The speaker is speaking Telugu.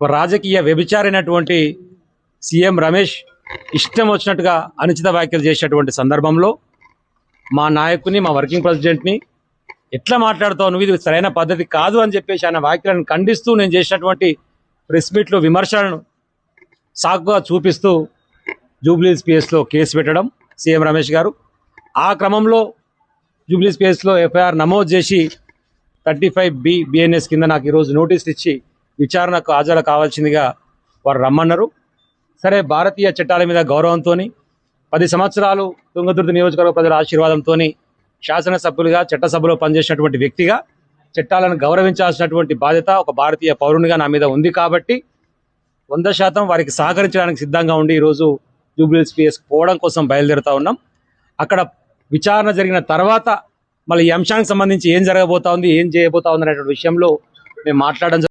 ఒక రాజకీయ వ్యభిచారైనటువంటి సీఎం రమేష్ ఇష్టం వచ్చినట్టుగా అనుచిత వ్యాఖ్యలు చేసేటువంటి సందర్భంలో మా నాయకుని మా వర్కింగ్ ప్రెసిడెంట్ని ఎట్లా మాట్లాడుతావు? నువ్వు ఇది సరైన పద్ధతి కాదు అని చెప్పేసి ఆయన వ్యాఖ్యలను ఖండిస్తూ నేను చేసినటువంటి ప్రెస్ మీట్లో విమర్శలను సాకుగా చూపిస్తూ జూబ్లీస్ పిఎస్లో కేసు పెట్టడం సీఎం రమేష్ గారు. ఆ క్రమంలో జూబ్లీస్ పిఎస్లో ఎఫ్ఐఆర్ నమోదు చేసి థర్టీ ఫైవ్ బి బిఎన్ఎస్ కింద నాకు ఈరోజు నోటీసులు ఇచ్చి విచారణకు హాజరు కావాల్సిందిగా వారు రమ్మన్నారు. సరే భారతీయ చట్టాల మీద గౌరవంతో పది సంవత్సరాలు తుంగతుర్తి నియోజకవర్గ ప్రజల ఆశీర్వాదంతో శాసనసభ్యులుగా చట్టసభలో పనిచేసినటువంటి వ్యక్తిగా చట్టాలను గౌరవించాల్సినటువంటి బాధ్యత ఒక భారతీయ పౌరునిగా నా మీద ఉంది కాబట్టి వంద శాతం వారికి సహకరించడానికి సిద్ధంగా ఉండి ఈరోజు జూబ్లీస్ పిఎస్ పోవడం కోసం బయలుదేరుతా ఉన్నాం. అక్కడ విచారణ జరిగిన తర్వాత మళ్ళీ ఈ అంశానికి సంబంధించి ఏం జరగబోతా ఉంది ఏం చేయబోతా ఉంది అనేటువంటి విషయంలో మేము మాట్లాడడం